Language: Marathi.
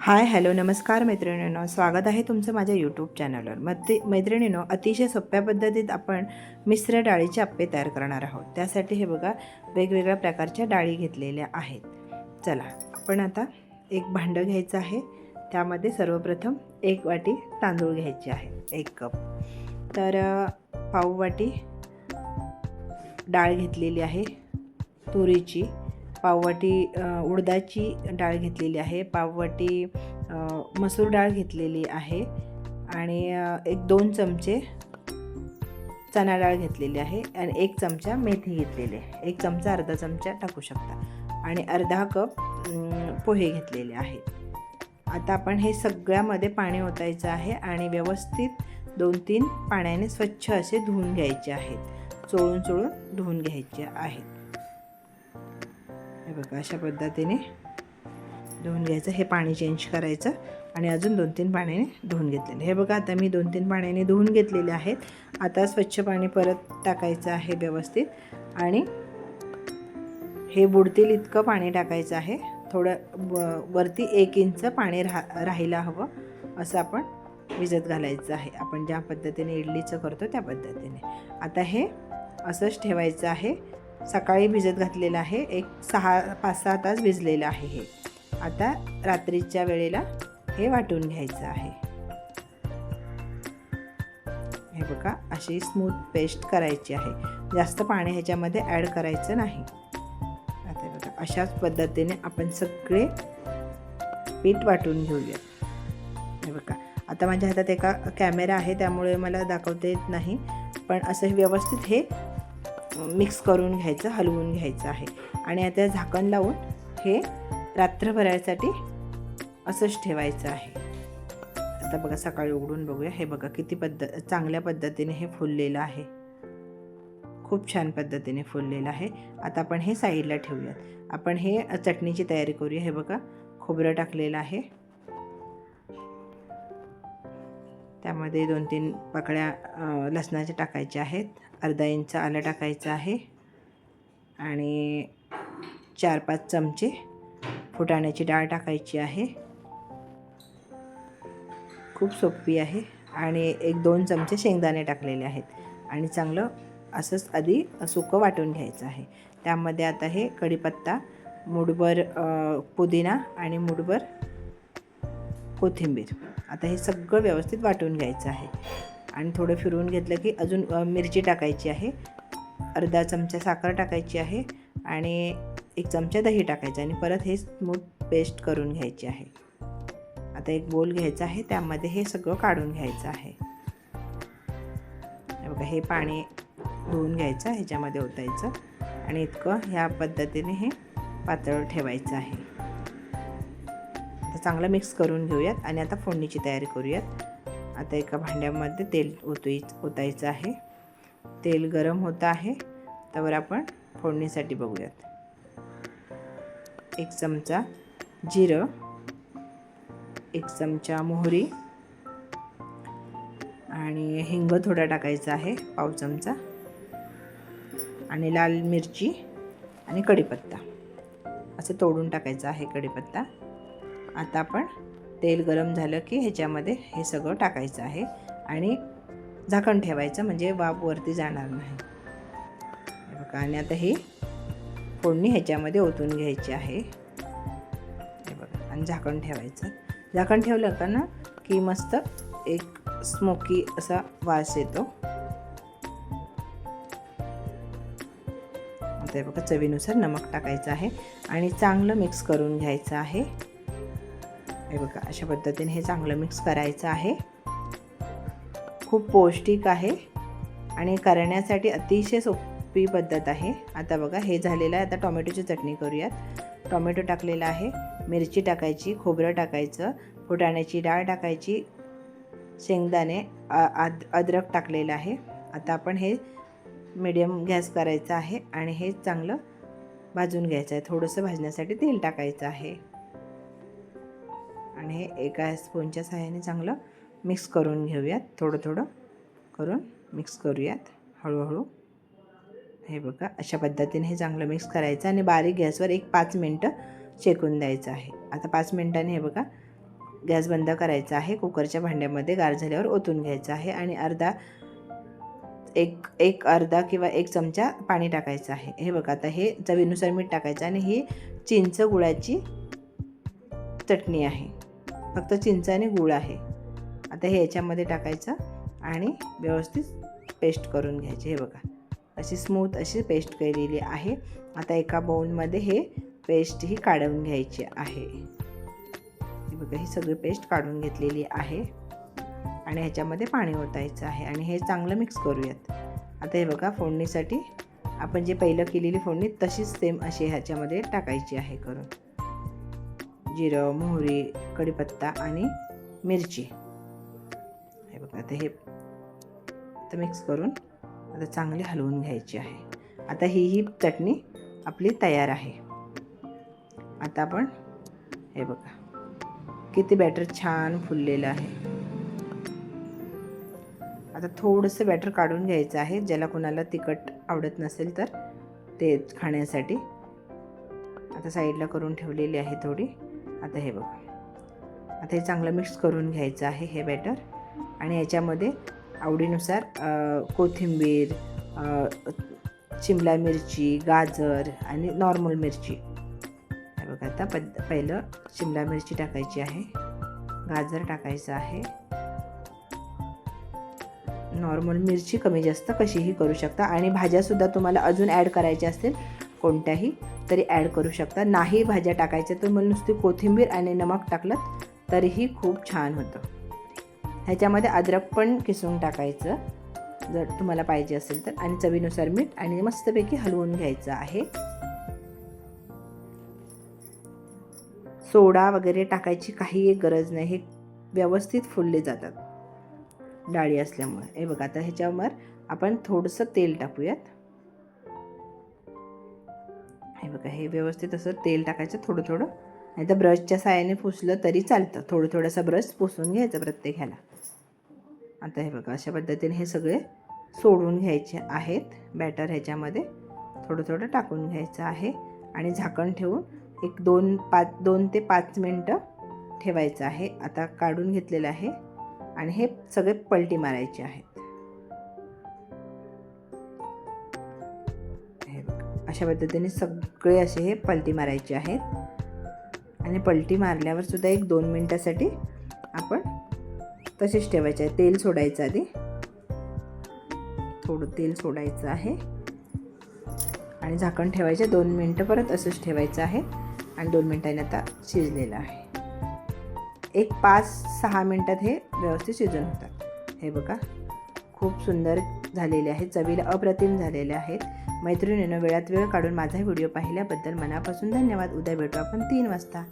हाय हॅलो नमस्कार मैत्रिणींनो. स्वागत आहे तुमचं माझ्या यूट्यूब चॅनलवर मते मैत्रिणींनो अतिशय सोप्या पद्धतीत आपण मिश्र डाळीचे आप्पे तयार करणार आहोत. त्यासाठी हे बघा वेगवेगळ्या प्रकारच्या डाळी घेतलेल्या आहेत. चला आपण आता एक भांडं घ्यायचं आहे. त्यामध्ये सर्वप्रथम एक वाटी तांदूळ घ्यायचे आहे. एक कप. तर पाव वाटी डाळ घेतलेली आहे. तुरीची. पाववाटी उडदाची डाळ घेतलेली आहे. पाववाटी मसूर डाळ घेतलेली आहे. आणि एक दोन चमचे चणा डाळ घेतलेली आहे. आणि एक चमचा मेथी घेतलेली आहे. एक चमचा अर्धा चमचा टाकू शकता. आणि अर्धा कप पोहे घेतलेले आहेत. आता आपण हे सगळ्यामध्ये पाणी ओतायचं आहे आणि व्यवस्थित दोन तीन पाण्याने स्वच्छ असे धुवून घ्यायचे आहेत. चोळून चोळून धुवून घ्यायचे आहेत. हे बघा अशा पद्धतीने धुवून घ्यायचं. हे पाणी चेंज करायचं आणि अजून दोन तीन पाण्याने धुवून घेतलेले. हे बघा आता मी दोन तीन पाण्याने धुवून घेतलेले आहेत. आता स्वच्छ पाणी परत टाकायचं आहे व्यवस्थित आणि हे बुडतील इतकं पाणी टाकायचं आहे. थोडं व वरती एक इंच पाणी राहा राहायला हवं असं आपण भिजत घालायचं आहे. आपण ज्या पद्धतीने इडलीचं करतो त्या पद्धतीने. आता हे असंच ठेवायचं आहे. सकाळी भिजत घातलेलं आहे. एक सहा पाच सहा तास भिजलेलं आहे हे. आता रात्रीच्या वेळेला हे वाटून घ्यायचं आहे. हे बघा अशी स्मूथ पेस्ट करायची आहे. जास्त पाणी ह्याच्यामध्ये ॲड करायचं नाही. आता बघा अशाच पद्धतीने आपण सगळे पीठ वाटून घेऊया. हे बघा आता माझ्या हातात एका कॅमेरा आहे त्यामुळे मला दाखवता येत नाही. पण असं व्यवस्थित हे मिक्स करून घ्यायचं हलवून घ्यायचं आहे. आणि आता झाकण लावून हे रात्रभरासाठी असंच ठेवायचं आहे. आता बघा सकाळी उघडून बघूया. हे बघा किती पद्ध चांगल्या पद्धतीने हे फुललेलं आहे. खूप छान पद्धतीने फुललेलं आहे. आता आपण हे साईडला ठेवूयात. आपण हे चटणीची तयारी करूया. हे बघा खोबरं टाकलेलं आहे. त्यामध्ये दोन तीन पाकळ्या लसणाच्या टाकायच्या आहेत. अर्धा इंच आलं टाकायचं आहे. आणि चार पाच चमचे फुटाण्याची डाळ टाकायची आहे. खूप सोपी आहे. आणि एक दोन चमचे शेंगदाणे टाकलेले आहेत. आणि चांगलं असंच आधी सुकं वाटून घ्यायचं आहे. त्यामध्ये आता हे कढीपत्ता मुठभर पुदिना आणि मुठभर कोथिंबीर. आता हे सगळं व्यवस्थित वाटून घ्यायचं आहे. आणि थोडं फिरवून घेतलं की अजून मिरची टाकायची आहे. अर्धा चमचा साखर टाकायची आहे आणि एक चमचा दही टाकायचं आणि परत हे स्मूथ पेस्ट करून घ्यायची आहे. आता एक बोल घ्यायचा आहे. त्यामध्ये हे सगळं काढून घ्यायचं आहे. बघा हे पाणी धुवून घ्यायचं ह्याच्यामध्ये ओतायचं. आणि इतकं ह्या पद्धतीने हे पातळ ठेवायचं आहे. चांगलं मिक्स करून घेऊयात आणि आता फोडणीची तयारी करूयात. आता एका भांड्यामध्ये तेल ओतोई ओतायचं आहे. तेल गरम होतं आहे. त्यावर आपण फोडणीसाठी बघूयात. एक चमचा जिरं एक चमचा मोहरी आणि हिंग थोडा टाकायचा आहे पाव चमचा आणि लाल मिरची आणि कढीपत्ता. असं तोडून टाकायचं आहे कढीपत्ता. आता आपण तेल गरम झालं की ह्याच्यामध्ये हे सगळं टाकायचं आहे आणि झाकण ठेवायचं म्हणजे वाफ वरती जाणार नाही. बघा आणि आता ही फोडणी ह्याच्यामध्ये ओतून घ्यायची आहे. हे बघा आणि झाकण ठेवायचं. झाकण ठेवलं का ना की मस्त एक स्मोकी असा वास येतो. आता बघा चवीनुसार नमक टाकायचं आहे आणि चांगलं मिक्स करून घ्यायचं आहे. हे बघा अशा पद्धतीने हे चांगलं मिक्स करायचं आहे. खूप पौष्टिक आहे आणि करण्यासाठी अतिशय सोपी पद्धत आहे. आता बघा हे झालेलं आहे. आता टोमॅटोची चटणी करूयात. टोमॅटो टाकलेला आहे. मिरची टाकायची खोबरं टाकायचं फुटाण्याची डाळ टाकायची शेंगदाणे आद अद्रक टाकलेलं आहे. आता आपण हे मीडियम गॅस करायचा आहे आणि हे चांगलं भाजून घ्यायचं आहे. थोडंसं भाजण्यासाठी तेल टाकायचं आहे. आणि हे एका स्पूनच्या सहाय्याने चांगलं मिक्स करून घेऊयात. थोडं थोडं करून मिक्स करूयात. हळूहळू. हे बघा अशा पद्धतीने हे चांगलं मिक्स करायचं आणि बारीक गॅसवर एक पाच मिनटं शेकून द्यायचं आहे. आता पाच मिनटाने हे बघा गॅस बंद करायचा आहे. कुकरच्या भांड्यामध्ये गार झाल्यावर ओतून घ्यायचं आहे आणि अर्धा एक एक अर्धा किंवा एक चमचा पाणी टाकायचं आहे. हे बघा आता हे चवीनुसार मीठ टाकायचं आणि ही चिंच गुळाची चटणी आहे. फक्त चिंच आणि गुळ आहे. आता हे याच्यामध्ये टाकायचं आणि व्यवस्थित पेस्ट करून घ्यायची. हे बघा अशी स्मूथ अशी पेस्ट केलेली आहे. आता एका बाउलमध्ये हे पेस्ट ही काढून घ्यायची आहे. हे बघा ही सगळी पेस्ट काढून घेतलेली आहे. आणि ह्याच्यामध्ये पाणी ओतायचं आहे आणि हे चांगलं मिक्स करूयात. आता हे बघा फोडणीसाठी आपण जे पहिलं केलेली फोडणी तशीच सेम अशी ह्याच्यामध्ये टाकायची आहे करून. जिरं मोहरी कढीपत्ता आणि मिरची. हे बघा आता हे आता मिक्स करून आता चांगली हलवून घ्यायची आहे. आता ही ही चटणी आपली तयार आहे. आता आपण हे बघा किती बॅटर छान फुललेलं आहे. आता थोडंसं बॅटर काढून घ्यायचं आहे. ज्याला कोणाला तिखट आवडत नसेल तर ते खाण्यासाठी आता साईडला करून ठेवलेली आहे थोडी. आता हे बघा. आता हे चांगलं मिक्स करून घ्यायचं आहे हे बॅटर आणि याच्यामध्ये आवडीनुसार कोथिंबीर शिमला मिरची गाजर आणि नॉर्मल मिरची. हे बघा आता प पहिलं शिमला मिरची टाकायची आहे. गाजर टाकायचं आहे. नॉर्मल मिरची कमी जास्त कशीही करू शकता. आणि भाज्यासुद्धा तुम्हाला अजून ॲड करायच्या असतील कोणत्याही तरी ॲड करू शकता. नाही भाज्या टाकायच्या तर मग नुसती कोथिंबीर आणि नमक टाकलं तरीही खूप छान होतं. ह्याच्यामध्ये अद्रक पण किसून टाकायचं. जर तुम्हाला पाहिजे असेल तर. आणि चवीनुसार मीठ आणि मस्तपैकी हलवून घ्यायचं आहे. सोडा वगैरे टाकायची काही एक गरज नाही. हे व्यवस्थित फुलले जातात. डाळी असल्यामुळे. हे बघा आता ह्याच्यावर आपण थोडंसं तेल टाकूयात. बघा हे व्यवस्थित असं तेल टाकायचं थोडं थोडं. नाही तर ब्रशच्या साहाय्याने पुसलं तरी चालतं. थोडं थोडंसं ब्रश पुसून घ्यायचं प्रत्येक ह्याला. आता हे बघा अशा पद्धतीने हे सगळे सोडून घ्यायचे आहेत. बॅटर ह्याच्यामध्ये थोडं थोडं टाकून घ्यायचं आहे. आणि झाकण ठेवून एक दोन पाच दोन ते पाच मिनटं ठेवायचं आहे. आता काढून घेतलेलं आहे. आणि हे सगळे पलटी मारायचे आहेत. अशा पद्धतीने सगळे असे हे पलटी मारायचे आहेत. आणि पलटी मारल्यावर सुद्धा एक दोन मिनटासाठी आपण तसेच ठेवायचे आहे. तेल सोडायचं आधी. थोडं तेल सोडायचं आहे. आणि झाकण ठेवायचे. दोन मिनटं परत असंच ठेवायचं आहे. आणि दोन मिनटांनी आता शिजलेलं आहे. एक पाच सहा मिनटात हे व्यवस्थित शिजून होतात. हे बघा. खूप सुंदर झालेले आहेत. चवीला अप्रतिम झालेले आहेत. मैत्रिणीनं वेळात वेळ काढून माझा व्हिडिओ पाहिल्याबद्दल मनापासून धन्यवाद. उद्या भेटू आपण तीन वाजता.